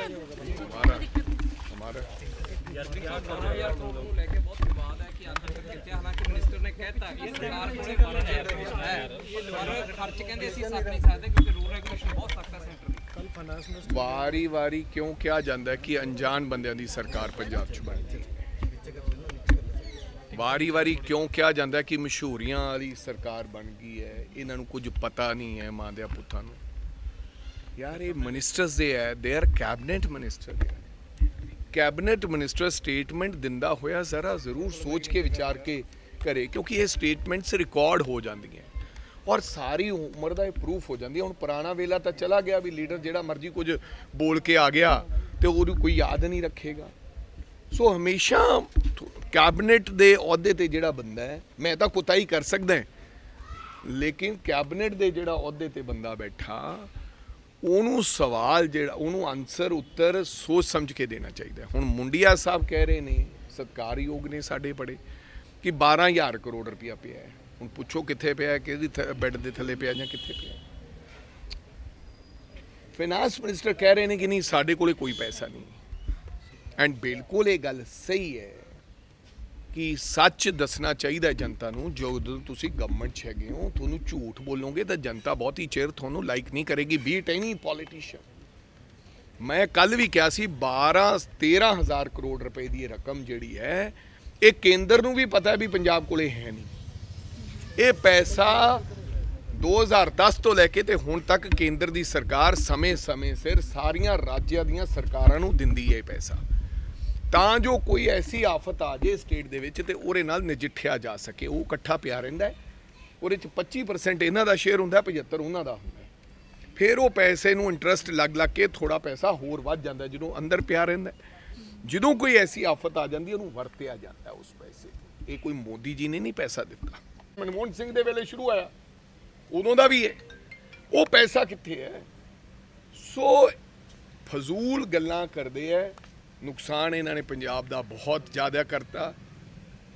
हमारा हमारा ਯਾਰ ਨੂੰ ਲੈ ਕੇ ਬਹੁਤ ਵਿਵਾਦ ਹੈ ਕਿ ਅੱਜ ਤੱਕ ਕਿਤੇ ਹਾਲਾਂਕਿ ਮਿਨਿਸਟਰ ਨੇ ਕਹਿਤਾ ਕਿ ਸਰਕਾਰ ਕੋਲੇ 12000 ਰੁਪਏ ਹੈ ਪਰ ਖਰਚ ਕਹਿੰਦੇ ਅਸੀਂ ਸਕ ਨਹੀਂ ਸਕਦੇ ਕਿਉਂਕਿ ਰੂਲ ਰੈਗੂਲੇਸ਼ਨ ਬਹੁਤ ਸਖਤ ਹੈ ਸੈਂਟਰ ਦੀ ਵਾਰੀ ਵਾਰੀ ਕਿਉਂ ਕਿਹਾ ਜਾਂਦਾ ਹੈ ਕਿ ਅਣਜਾਣ ਬੰਦਿਆਂ ਦੀ ਸਰਕਾਰ ਪੰਜਾਬ 'ਚ ਬਣਦੀ ਹੈ ਵਾਰੀ ਵਾਰੀ ਕਿਉਂ ਕਿਹਾ ਜਾਂਦਾ ਹੈ ਕਿ ਮਸ਼ਹੂਰੀਆਂ ਵਾਲੀ ਸਰਕਾਰ ਬਣ ਗਈ ਹੈ ਇਹਨਾਂ ਨੂੰ ਕੁਝ ਪਤਾ ਨਹੀਂ ਹੈ ਮਾਂ ਦੇ ਪੁੱਤਾਂ ਨੂੰ ਯਾਰ, ਇਹ ਮਿਨਿਸਟਰਸ ਦੇ ਹੈ ਦੇ ਆਰ ਕੈਬਨਿਟ ਮਿਨਿਸਟਰ ਦੇ ਕੈਬਨਿਟ ਮਿਨਿਸਟਰ ਸਟੇਟਮੈਂਟ ਦਿੰਦਾ ਹੋਇਆ ਜ਼ਰਾ ਜ਼ਰੂਰ ਸੋਚ ਕੇ ਵਿਚਾਰ ਕੇ ਕਰੇ, ਕਿਉਂਕਿ ਇਹ ਸਟੇਟਮੈਂਟਸ ਰਿਕਾਰਡ ਹੋ ਜਾਂਦੀਆਂ। ਔਰ ਸਾਰੀ ਉਮਰ ਦਾ ਇਹ ਪ੍ਰੂਫ ਹੋ ਜਾਂਦੀ ਹੈ। ਹੁਣ ਪੁਰਾਣਾ ਵੇਲਾ ਤਾਂ ਚਲਾ ਗਿਆ ਵੀ ਲੀਡਰ ਜਿਹੜਾ ਮਰਜ਼ੀ ਕੁਝ ਬੋਲ ਕੇ ਆ ਗਿਆ ਤੇ ਉਹਨੂੰ ਕੋਈ ਯਾਦ ਨਹੀਂ ਰੱਖੇਗਾ। ਸੋ ਹਮੇਸ਼ਾ ਕੈਬਨਿਟ ਦੇ ਅਹੁਦੇ ਤੇ ਜਿਹੜਾ ਬੰਦਾ ਹੈ, ਮੈਂ ਤਾਂ ਕੁਤਾਈ ਕਰ ਸਕਦਾ ਲੇਕਿਨ ਕੈਬਨਿਟ ਦੇ ਜਿਹੜਾ ਅਹੁਦੇ ਤੇ ਬੰਦਾ ਬੈਠਾ ਉਹਨੂੰ ਸਵਾਲ ਜਿਹੜਾ, ਉਹਨੂੰ ਆਨਸਰ ਉੱਤਰ ਸੋਚ ਸਮਝ ਕੇ ਦੇਣਾ ਚਾਹੀਦਾ ਹੁਣ ਮੁੰਡਿਆ ਸਾਹਿਬ ਕਹਿ ਰਹੇ ਨੇ ਸਤਕਾਰਯੋਗ ਨੇ ਸਾਡੇ ਬੜੇ ਕਿ 12000 ਕਰੋੜ ਰੁਪਇਆ ਪਿਆ ਹੈ। ਹੁਣ ਪੁੱਛੋ ਕਿੱਥੇ ਪਿਆ ਹੈ ਕਿਹਦੀ ਬੈੱਡ ਦੇ ਥੱਲੇ ਪਿਆ ਜਾਂ ਕਿੱਥੇ ਪਿਆ? ਫਾਈਨਾਂਸ ਮਿਨਿਸਟਰ ਕਹਿ ਰਹੇ ਨੇ ਕਿ ਨਹੀਂ, ਸਾਡੇ ਕੋਲੇ ਕੋਈ ਪੈਸਾ ਨਹੀਂ। ਐਂਡ ਬਿਲਕੁਲ ਇਹ ਗੱਲ ਸਹੀ ਹੈ ਕਿ ਸੱਚ ਦੱਸਣਾ ਚਾਹੀਦਾ ਜਨਤਾ ਨੂੰ, ਜਦੋਂ ਤੁਸੀਂ ਗਵਰਨਮੈਂਟ 'ਚ ਹੈਗੇ ਹੋ, ਤੁਹਾਨੂੰ ਝੂਠ ਬੋਲੋਗੇ ਤਾਂ ਜਨਤਾ ਬਹੁਤ ਹੀ ਚਿਰ ਤੁਹਾਨੂੰ ਲਾਈਕ ਨਹੀਂ ਕਰੇਗੀ ਬੀਟ ਐਨੀ ਪੋਲੀਟੀਸ਼ੀਅਨ ਮੈਂ ਕੱਲ ਵੀ ਕਿਹਾ ਸੀ 12 13000 ਕਰੋੜ ਰੁਪਏ ਦੀ ਰਕਮ ਜਿਹੜੀ ਹੈ, ਇਹ ਕੇਂਦਰ ਨੂੰ ਵੀ ਪਤਾ ਵੀ ਪੰਜਾਬ ਕੋਲੇ ਹੈ ਨਹੀਂ। ਇਹ ਪੈਸਾ 2010 ਤੋਂ ਲੈ ਕੇ ਤੇ ਹੁਣ ਤੱਕ ਕੇਂਦਰ ਦੀ ਸਰਕਾਰ ਸਮੇਂ-ਸਮੇਂ ਸਿਰ ਸਾਰੀਆਂ ਰਾਜਾਂ ਦੀਆਂ ਸਰਕਾਰਾਂ ਨੂੰ ਦਿੰਦੀ ਹੈ ਇਹ ਪੈਸਾ। ਤਾਂ ਜੋ ਕੋਈ ਐਸੀ ਆਫਤ ਆ ਜੇ ਸਟੇਟ ਦੇ ਵਿੱਚ ਤੇ ਉਹਦੇ ਨਾਲ ਨਜਿੱਠਿਆ ਜਾ ਸਕੇ ਉਹ ਇਕੱਠਾ ਪਿਆ ਰਹਿੰਦਾ ਹੈ। ਉਹਦੇ ਚ 25% ਇਹਨਾਂ ਦਾ ਸ਼ੇਅਰ ਹੁੰਦਾ ਹੈ, 75 ਉਹਨਾਂ ਦਾ ਹੁੰਦਾ ਫਿਰ ਉਹ ਪੈਸੇ ਨੂੰ ਇੰਟਰਸਟ ਲੱਗ ਲੱਗ ਕੇ ਥੋੜਾ ਪੈਸਾ ਹੋਰ ਵੱਧ ਜਾਂਦਾ ਜਦੋਂ ਅੰਦਰ ਪਿਆ ਰਹਿੰਦਾ ਜਦੋਂ ਕੋਈ ਐਸੀ ਆਫਤ ਆ ਜਾਂਦੀ ਉਹਨੂੰ ਵਰਤਿਆ ਜਾਂਦਾ ਉਸ ਪੈਸੇ ਇਹ ਕੋਈ ਮੋਦੀ ਜੀ ਨੇ ਨਹੀਂ ਪੈਸਾ ਦਿੱਤਾ। ਮਨਮੋਹਨ ਸਿੰਘ ਦੇ ਵੇਲੇ ਸ਼ੁਰੂ ਆਇਆ। ਉਦੋਂ ਦਾ ਵੀ ਹੈ। ਉਹ ਪੈਸਾ ਕਿੱਥੇ ਹੈ? ਸੋ ਫਜ਼ੂਲ ਗੱਲਾਂ ਕਰਦੇ ਐ ਨੁਕਸਾਨ ਇਹਨਾਂ ਨੇ ਪੰਜਾਬ ਦਾ ਬਹੁਤ ਜ਼ਿਆਦਾ ਕਰਤਾ।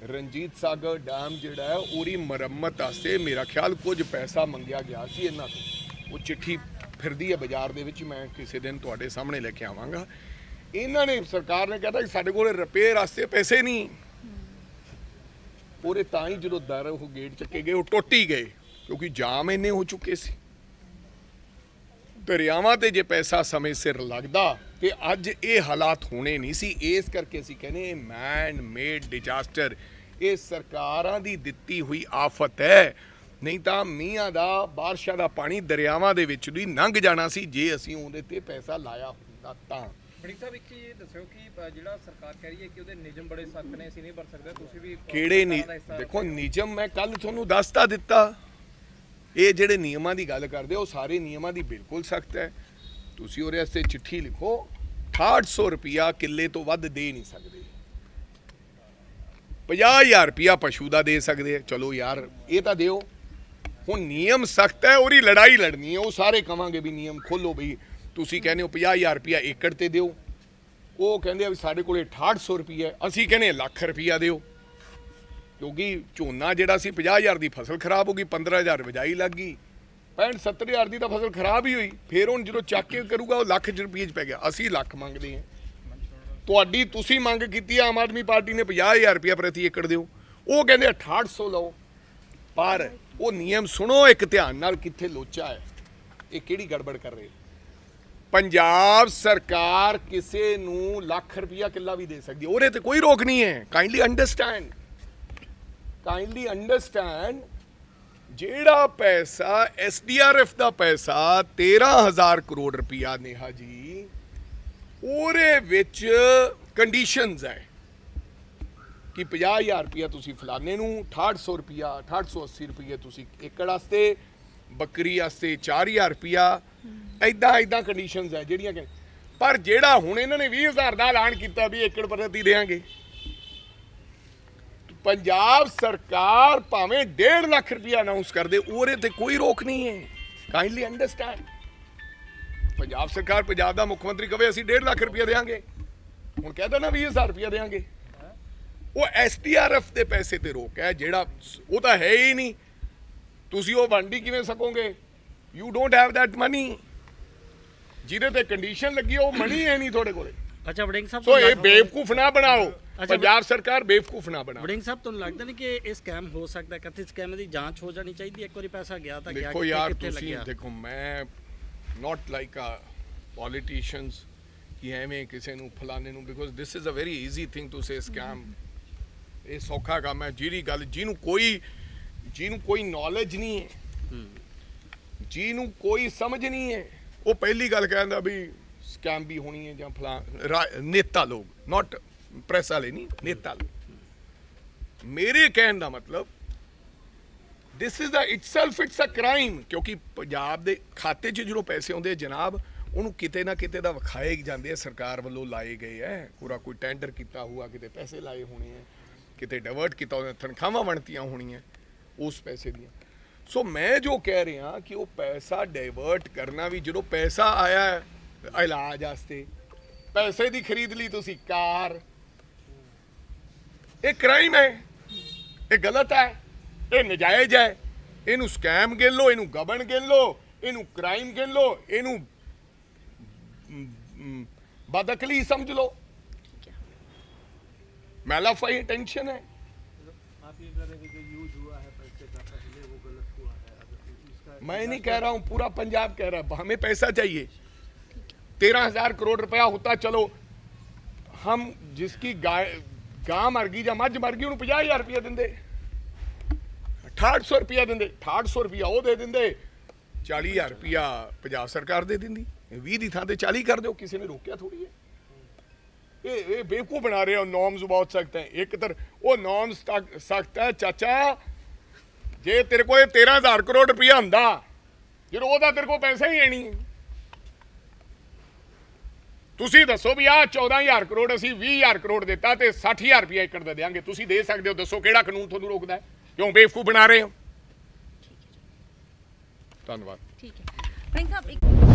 ਰਣਜੀਤ ਸਾਗਰ ਡੈਮ ਜਿਹੜਾ ਹੈ, ਉਹਦੀ ਮੁਰੰਮਤ ਵਾਸਤੇ ਮੇਰਾ ਖਿਆਲ ਕੁਝ ਪੈਸਾ ਮੰਗਿਆ ਗਿਆ ਸੀ ਇਹਨਾਂ ਤੋਂ। ਉਹ ਚਿੱਠੀ ਫਿਰਦੀ ਹੈ ਬਾਜ਼ਾਰ ਦੇ ਵਿੱਚ, ਮੈਂ ਕਿਸੇ ਦਿਨ ਤੁਹਾਡੇ ਸਾਹਮਣੇ ਲੈ ਕੇ ਆਵਾਂਗਾ। ਇਹਨਾਂ ਨੇ, ਸਰਕਾਰ ਨੇ ਕਹਿੰਦਾ ਕਿ ਸਾਡੇ ਕੋਲ ਰਿਪੇਅਰ ਵਾਸਤੇ ਪੈਸੇ ਨਹੀਂ। ਉਹਦੇ ਤਾਂ ਹੀ ਜਦੋਂ ਦਰ ਉਹ ਗੇਟ ਚੱਕੇ ਗਏ, ਉਹ ਟੁੱਟ ਹੀ ਗਏ, ਕਿਉਂਕਿ ਜਾਮ ਇੰਨੇ ਹੋ ਚੁੱਕੇ ਸੀ। ਦਰਿਆਵਾਂ ਤੇ ਜੇ ਪੈਸਾ ਸਮੇਂ ਸਿਰ ਲੱਗਦਾ ਤੇ ਅੱਜ ਇਹ ਹਾਲਾਤ ਹੋਣੇ ਨਹੀਂ ਸੀ। ਇਸ ਕਰਕੇ ਅਸੀਂ ਕਹਿੰਦੇ ਮੈਨ ਮੇਡ ਡਿਜ਼ਾਸਟਰ ਇਹ ਸਰਕਾਰਾਂ ਦੀ ਦਿੱਤੀ ਹੋਈ ਆਫਤ ਹੈ। ਨਹੀਂ ਤਾਂ ਮੀਂਹਾਂ ਦਾ ਬਾਰਿਸ਼ਾਂ ਦਾ ਪਾਣੀ ਦਰਿਆਵਾਂ ਦੇ ਵਿੱਚ ਵੀ ਲੰਘ ਜਾਣਾ ਸੀ। ਜੇ ਅਸੀਂ ਉਹਦੇ ਤੇ ਪੈਸਾ ਲਾਇਆ ਹੁੰਦਾ ਤਾਂ। ਬੜੀ ਸਾਹਿਬ ਇੱਕ ਇਹ ਦੱਸਿਓ ਕਿ ਜਿਹੜਾ ਸਰਕਾਰ ਕਹਿ ਰਹੀ ਹੈ ਕਿ ਉਹਦੇ ਨਿਯਮ ਬੜੇ ਸਖਤ ਨੇ ਅਸੀਂ ਨਹੀਂ ਵਰਤ ਸਕਦੇ। ਤੁਸੀਂ ਵੀ ਕਿਹੜੇ ਨੀ ਸਰਕਾਰਾਂ ਦਾ ਹਿੱਸਾ- ਦੇਖੋ ਨਿਯਮ ਮੈਂ ਕੱਲ ਤੁਹਾਨੂੰ ਦੱਸਤਾ ਦਿੱਤਾ। ਇਹ ਜਿਹੜੇ ਨਿਯਮਾਂ ਦੀ ਗੱਲ ਕਰਦੇ ਹੋ, ਉਹ ਸਾਰੇ ਨਿਯਮਾਂ ਦੀ ਬਿਲਕੁਲ ਸਖਤ ਹੈ। ਤੁਸੀਂ ਉਹਦੇ ਵਾਸਤੇ ਚਿੱਠੀ ਲਿਖੋ 6800 ਰੁਪਿਆ ਕਿੱਲੇ ਤੋਂ ਵੱਧ ਦੇ ਨਹੀਂ ਸਕਦੇ। 50000 ਰੁਪਿਆ ਪਸ਼ੂ ਦਾ ਦੇ ਸਕਦੇ ਆ। ਚਲੋ ਯਾਰ, ਇਹ ਤਾਂ ਦਿਓ। ਹੁਣ ਨਿਯਮ ਸਖਤ ਹੈ, ਉਹਦੀ ਲੜਾਈ ਲੜਨੀ ਹੈ, ਉਹ ਸਾਰੇ ਕਵਾਂਗੇ ਵੀ ਨਿਯਮ ਖੋਲੋ ਬਈ। ਤੁਸੀਂ ਕਹਿੰਦੇ ਹੋ 50000 ਰੁਪਿਆ ਏਕੜ ਤੇ ਦਿਓ। ਉਹ ਕਹਿੰਦੇ ਆ ਵੀ ਸਾਡੇ ਕੋਲੇ 6800 ਰੁਪਿਆ ਹੈ। ਅਸੀਂ ਕਹਿੰਦੇ ਲੱਖ ਰੁਪਿਆ ਦਿਓ। ਕਿਉਂਕਿ ਝੋਨਾ ਜਿਹੜਾ ਸੀ 50000 ਦੀ ਫਸਲ ਖਰਾਬ ਹੋ ਗਈ 15000 ਵਜਾਈ ਲੱਗ ਗਈ। 65 70000 ਦੀ ਤਾਂ ਫਸਲ ਖਰਾਬ ਹੀ ਹੋਈ। ਫਿਰ ਹੁਣ ਜਦੋਂ ਚੱਕ ਕੇ ਕਰੂਗਾ, ਉਹ ਲੱਖ ਰੁਪਏ ਚ ਪੈ ਗਿਆ। ਅਸੀਂ ਲੱਖ ਮੰਗਦੇ ਹਾਂ। ਤੁਹਾਡੀ ਤੁਸੀਂ ਮੰਗ ਕੀਤੀ ਆਮ ਆਦਮੀ ਪਾਰਟੀ ਨੇ 50000 ਰੁਪਏ ਪ੍ਰਤੀ ਏਕੜ ਦਿਓ। ਉਹ ਕਹਿੰਦੇ 6800 ਲਓ। ਪਰ ਉਹ ਨਿਯਮ ਸੁਣੋ, ਇੱਕ ਧਿਆਨ ਨਾਲ ਕਿੱਥੇ ਲੋਚਾ ਹੈ। ਇਹ ਕਿਹੜੀ ਗੜਬੜ ਕਰ ਰਹੇ ਪੰਜਾਬ ਸਰਕਾਰ ਕਿਸੇ ਨੂੰ ਲੱਖ ਰੁਪਇਆ ਕਿੱਲਾ ਵੀ ਦੇ ਸਕਦੀ ਉਹਦੇ ਤੇ ਕੋਈ ਰੋਕ ਨਹੀਂ ਹੈ। ਕਾਈਂਡਲੀ ਅੰਡਰਸਟੈਂਡ ਕਾਈਂਡਲੀ ਅੰਡਰਸਟੈਂਡ ਜਿਹੜਾ ਪੈਸਾ ਐਸਡੀਆਰਐਫ ਦਾ ਪੈਸਾ 13000 ਕਰੋੜ ਰੁਪਇਆ ਨੇਹਾ ਜੀ, ਉਹਦੇ ਵਿੱਚ ਕੰਡੀਸ਼ਨਸ ਹੈ ਕਿ 50000 ਰੁਪਇਆ ਤੁਸੀਂ ਫਲਾਣੇ ਨੂੰ 6800 ਰੁਪਇਆ 6880 ਰੁਪਏ ਤੁਸੀਂ ਏਕੜ ਵਾਸਤੇ, ਬੱਕਰੀ ਵਾਸਤੇ 4000 ਰੁਪਇਆ। ਐਦਾਂ ਐਦਾਂ ਕੰਡੀਸ਼ਨਸ ਹੈ ਜਿਹੜੀਆਂ ਕਿ ਪਰ ਜਿਹੜਾ ਹੁਣ ਇਹਨਾਂ ਨੇ 20000 ਦਾ ਐਲਾਨ ਕੀਤਾ ਵੀ ਏਕੜ ਪ੍ਰਤੀ ਦੇਾਂਗੇ ਪੰਜਾਬ ਸਰਕਾਰ ਭਾਵੇਂ 1.5 ਲੱਖ ਰੁਪਇਆ ਅਨਾਉਂਸ ਕਰਦੇ ਉਹਦੇ ਤੇ ਕੋਈ ਰੋਕ ਨਹੀਂ ਹੈ। ਕਾਈਂਡਲੀ ਅੰਡਰਸਟੈਂਡ ਪੰਜਾਬ ਸਰਕਾਰ ਪੰਜਾਬ ਦਾ ਮੁੱਖ ਮੰਤਰੀ ਕਵੇ, ਅਸੀਂ 1.5 ਲੱਖ ਰੁਪਇਆ ਦੇਾਂਗੇ ਹੁਣ ਕਹਿੰਦਾ ਨਾ 20000 ਰੁਪਇਆ ਦੇਾਂਗੇ ਉਹ ਐਸਡੀਆਰਐਫ ਦੇ ਪੈਸੇ ਤੇ ਰੋਕ ਹੈ, ਜਿਹੜਾ ਉਹ ਤਾਂ ਹੈ ਹੀ ਨਹੀਂ। ਤੁਸੀਂ ਉਹ ਵੰਡੀ ਕਿਵੇਂ ਸਕੋਗੇ? You don't have that money ਜਿਹਦੇ ਤੇ ਕੰਡੀਸ਼ਨ ਲੱਗੀ, ਉਹ ਮਨੀ ਹੈ ਨਹੀਂ ਤੁਹਾਡੇ ਕੋਲੇ। ਅੱਛਾ ਵੜਿੰਗ ਸਾਹਿਬ ਸੋ ਇਹ ਬੇਵਕੂਫ ਨਾ ਬਣਾਓ। ਪੰਜਾਬ ਸਰਕਾਰ ਬੇਵਕੂਫ ਨਾ ਬਣਾਓ। ਵੜਿੰਗ ਸਾਹਿਬ ਤੁਹਾਨੂੰ ਲੱਗਦਾ ਨਹੀਂ ਕਿ ਇਹ ਸਕੈਮ ਹੋ ਸਕਦਾ? ਕਥਿਤ ਸਕੈਮ ਦੀ ਜਾਂਚ ਹੋ ਜਾਣੀ ਚਾਹੀਦੀ ਇੱਕ ਵਾਰੀ ਪੈਸਾ ਗਿਆ ਤਾਂ ਗਿਆ ਦੇਖੋ ਕਿੱਥੇ- ਯਾਰ ਕਿੱਥੇ ਤੁਸੀਂ ਲੱਗਿਆ? ਦੇਖੋ ਮੈਂ ਨਾਟ ਲਾਈਕ ਅ ਪੋਲੀਟੀਸ਼ੀਅਨਸ ਕਿ ਐਵੇਂ ਕਿਸੇ ਨੂੰ ਫਲਾਣੇ ਨੂੰ because this is a very easy thing to say scam ਇਹ ਸੌਖਾ ਕੰਮ ਹੈ। ਜਿਹੜੀ ਗੱਲ ਜਿਹਨੂੰ ਕੋਈ ਜਿਹਨੂੰ ਕੋਈ ਨੌਲੇਜ ਨਹੀਂ ਹੂੰ। ਜਿਹਨੂੰ ਕੋਈ ਸਮਝ ਨਹੀਂ ਹੈ ਉਹ ਪਹਿਲੀ ਗੱਲ ਕਹਿੰਦਾ ਵੀ ਸਕੈਮ ਵੀ ਹੋਣੀ ਹੈ ਜਾਂ ਫਲਾਂ ਰਾ- ਨੇਤਾ ਲੋਕ ਨਾਟ ਪ੍ਰੈਸ ਵਾਲੇ ਨਹੀਂ, ਨੇਤਾ ਲੋਕ। ਮੇਰੇ ਕਹਿਣ ਦਾ ਮਤਲਬ this is the itself it's a crime ਕਿਉਂਕਿ ਪੰਜਾਬ ਦੇ ਖਾਤੇ 'ਚ ਜਦੋਂ ਪੈਸੇ ਆਉਂਦੇ ਆ ਜਨਾਬ, ਉਹਨੂੰ ਕਿਤੇ ਨਾ ਕਿਤੇ ਦਾ ਵਿਖਾਏ ਜਾਂਦੇ ਆ, ਸਰਕਾਰ ਵੱਲੋਂ ਲਾਏ ਗਏ ਐ। ਪੂਰਾ ਕੋਈ ਟੈਂਡਰ ਕੀਤਾ ਹੋਊਗਾ, ਕਿਤੇ ਪੈਸੇ ਲਾਏ ਹੋਣੇ ਆ ਕਿਤੇ ਡਿਵਰਟ ਕੀਤਾ ਹੋਣਾ, ਤਨਖਾਹਾਂ ਬਣਤੀਆਂ ਹੋਣੀਆਂ ਉਸ ਪੈਸੇ ਦੀਆਂ। ਸੋ ਮੈਂ ਜੋ ਕਹਿ ਰਿਹਾ ਕਿ ਉਹ ਪੈਸਾ ਡਾਇਵਰਟ ਕਰਨਾ ਵੀ, ਜਦੋਂ ਪੈਸਾ ਆਇਆ ਹੈ ਇਲਾਜ ਵਾਸਤੇ ਪੈਸੇ ਦੀ ਖਰੀਦ ਲਈ ਤੁਸੀਂ ਕਾਰ ਇਹ ਕ੍ਰਾਈਮ ਹੈ ਇਹ ਗਲਤ ਹੈ ਇਹ ਨਜਾਇਜ਼ ਹੈ ਇਹਨੂੰ ਸਕੈਮ ਗਿਣ ਲਓ ਇਹਨੂੰ ਗਬਨ ਗਿਣ ਲਓ ਇਹਨੂੰ ਕ੍ਰਾਈਮ ਗਿਣ ਲਓ ਇਹਨੂੰ ਮ, ਮ, ਬਦਅਕਲੀ ਸਮਝ ਲਓ ਮੈਲਾਫਾਈ ਟੈਂਸ਼ਨ है आप ये कह रहे थे कि यूज हुआ है पैसे का पहले वो गलत हुआ है अगर इसका मैं नहीं कह रहा हूं पूरा पंजाब कह रहा है हमें पैसा चाहिए तेरह हजार करोड़ रुपया होता चलो हम जिसकी गाय गां मर गई ਜਾਂ ਮੱਝ ਮਰ ਗਈ ਉਹਨੂੰ 50000 ਰੁਪਇਆ ਦਿੰਦੇ 6800 ਰੁਪਇਆ ਦਿੰਦੇ 6800 ਰੁਪਇਆ ਉਹ ਦੇ ਦਿੰਦੇ 40000 ਰੁਪਇਆ ਪੰਜਾਬ ਸਰਕਾਰ ਦੇ ਦਿੰਦੀ 20 ਦੀ ਥਾਂ ਤੇ 40 ਕਰ ਦਿਓ ਕਿਸੇ ਨੇ ਰੋਕਿਆ ਥੋੜੀ ਹੈ ਇਹ ਇਹ ਬੇਵਕੂਫ ਬਣਾ ਰਹੇ ਹੋ ਨੋਰਮਸ ਬਹੁਤ ਸਖਤ ਹੈ ਇੱਕ ਤਰ ਉਹ ਨੋਰਮਸ ਸਖਤ ਹੈ ਚਾਚਾ ਜੇ ਤੇਰੇ ਕੋਲ 13000 ਕਰੋੜ ਰੁਪਇਆ ਹੁੰਦਾ ਜਦੋਂ ਉਹਦਾ ਤੇਰੇ ਕੋਲ ਪੈਸਾ ਹੀ ਹੈ ਨਹੀਂ ਤੁਸੀਂ ਦੱਸੋ ਵੀ ਆਹ 14000 ਕਰੋੜ ਅਸੀਂ 20000 ਕਰੋੜ ਦਿੱਤਾ ਤੇ 60000 ਰੁਪਇਆ ਏਕੜ ਦਾ ਦੇਾਂਗੇ ਤੁਸੀਂ ਦੇ ਸਕਦੇ ਹੋ ਦੱਸੋ ਕਿਹੜਾ ਕਾਨੂੰਨ ਤੁਹਾਨੂੰ ਰੋਕਦਾ ਹੈ? ਕਿਉਂ ਬੇਵਕੂਫ ਬਣਾ ਰਹੇ ਹੋ? ਧੰਨਵਾਦ। ਠੀਕ ਹੈ। ਪ੍ਰਿੰਸ ਸਾਹਿਬ ਇੱਕ